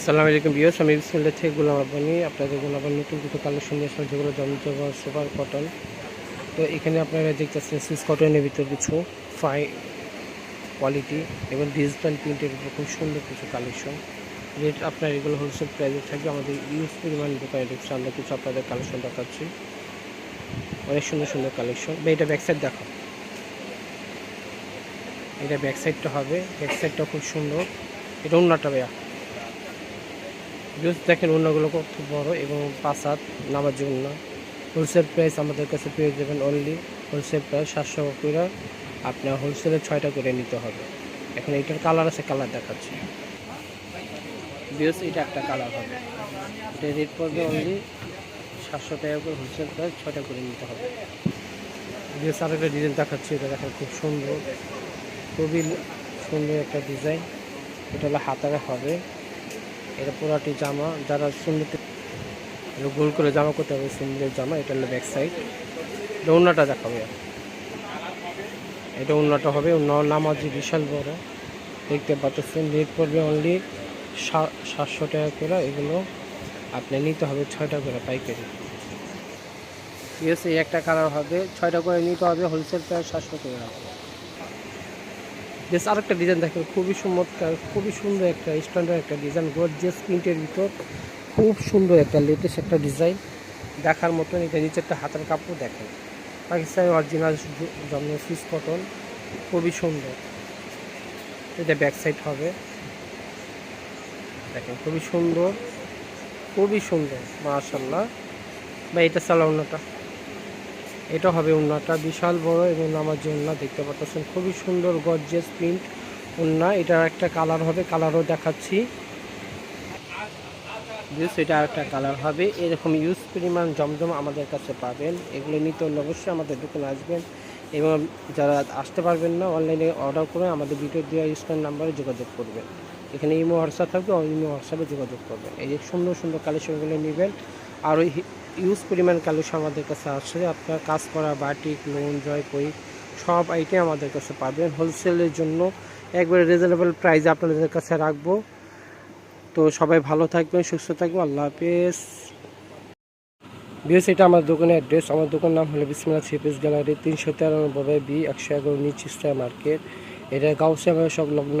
আসসালামু আলাইকুম বিয়স আমি বিসমিল্লা থেকে গোলাম আব্বানি। আপনাদের আবার নতুন কিছু কালেকশন নিয়ে আসলাম, যেগুলো জমজমা সুপার কটন। তো এখানে আপনারা দেখতেছেন সিস কটনের ভিতর কিছু ফাই কোয়ালিটি এবং ডিজিটাল প্রিন্টের উপর খুব সুন্দর কিছু কালেকশন। রেট আপনার এগুলো হোলসেল প্রাইসে থাকবে। আমাদের ইউজ পরিমাণ দোকানে দেখছি, আমরা কিছু আপনাদের কালেকশন দেখাচ্ছি। অনেক সুন্দর সুন্দর কালেকশন। বা এটা ব্যাক সাইড দেখো এটা ব্যাক সাইডটা হবে। ব্যাক সাইডটা খুব সুন্দর। এটা অন্যটা ভাইয়া। জাস্ট দেখেন অন্যগুলো কত বড় এবং পাঁচ হাত নামার জন্য। হোলসেল প্রাইস আমাদের কাছে পেয়ে যাবেন অনলি হোলসেল প্রাইস সাতশো করে। আপনার হোলসেলে ছয়টা করে নিতে হবে। এখন এইটার কালার আছে কালার দেখাচ্ছি। এটা একটা কালার হবে। এটা রেট পড়বে অনলি সাতশো টাকা করে হোলসেল প্রাইস ছয়টা করে নিতে হবে। বিয়স আর একটা ডিজাইন দেখাচ্ছি, এটা দেখেন খুব সুন্দর। খুবই সুন্দর একটা ডিজাইন এটা হলো হাতারে হবে। এটা পুরাটি জামা, যারা সুন্নিতে গোল করে জামা করতে হবে সুন্দর জামা, এটা হলো ব্যাক সাইড এটা অন্যটা দেখাবে এটা অন্যটা হবে অন্য নামাজি বিশাল বড়। দেখতে পাচ্ছেন রেট পড়বে অনলি সাতশো টাকা করে, এগুলো আপনি নিতে হবে ছয়টা করে পাইকারি। ইয়েস এই একটা কালার হবে, ছয়টা করে নিতে হবে হোলসেল প্রায় সাতশো রাখবে বেশ আরেকটা ডিজাইন দেখেন, খুবই চমৎকার, খুবই সুন্দর একটা স্ট্যান্ডার্ড একটা ডিজাইন গর্জিয়াস প্রিন্টের ভিতর খুব সুন্দর একটা লেটেস্ট একটা ডিজাইন দেখার মতন এটা নিচে একটা হাতের কাপড় দেখেন। পাকিস্তানি অরিজিনাল জন্ম সুইস কটন খুবই সুন্দর। এটা ব্যাক সাইড হবে। দেখেন, খুবই সুন্দর খুবই সুন্দর মাশাল্লাহ বা এটা চালা অন্যটা এটা হবে উন্নাটা। বিশাল বড় এবং আমার যে দেখতে পাচ্ছেন, খুবই সুন্দর গর্জিয়াস প্রিন্ট উন্না। এটার একটা কালার হবে কালারও দেখাচ্ছি। ইউজ এটা একটা কালার হবে। এরকম ইউজ পরিমাণ জমজম আমাদের কাছে পাবেন। এগুলো নিতে হলে অবশ্যই আমাদের দোকানে আসবেন এবং যারা আসতে পারবেন না অনলাইনে অর্ডার করে আমাদের ভিডিও দেওয়া স্ক্যান নাম্বারে যোগাযোগ করবেন। এখানে ইমো হোয়াটসঅ্যাপ থাকবে ইমো হোয়াটসঅ্যাপে যোগাযোগ করবেন। এই যে সুন্দর সুন্দর কালেকশনগুলো নেবেন। আর ওই ইউজ পরিমাণ কালেকশন আমাদের কাছে আছে। আপনার কাজ করা বাটিক লোন জয়পুরি সব আইটেম আমাদের কাছে পাবেন। হোলসেলের জন্য একবারে রিজনেবল প্রাইসে আপনাদের কাছে রাখব। তো সবাই ভালো থাকবেন, সুস্থ থাকবেন। আল্লাহ হাফেজ। বিএস, এটা আমার দোকানের অ্যাড্রেস আমার দোকানের নাম হলো বিসমিল্লা সিপিস গ্যালারি, তিনশো তেরানব্বই বি, একশো এগারো নিচ স্টার মার্কেট। এটা গাউসিয়া সংলগ্ন।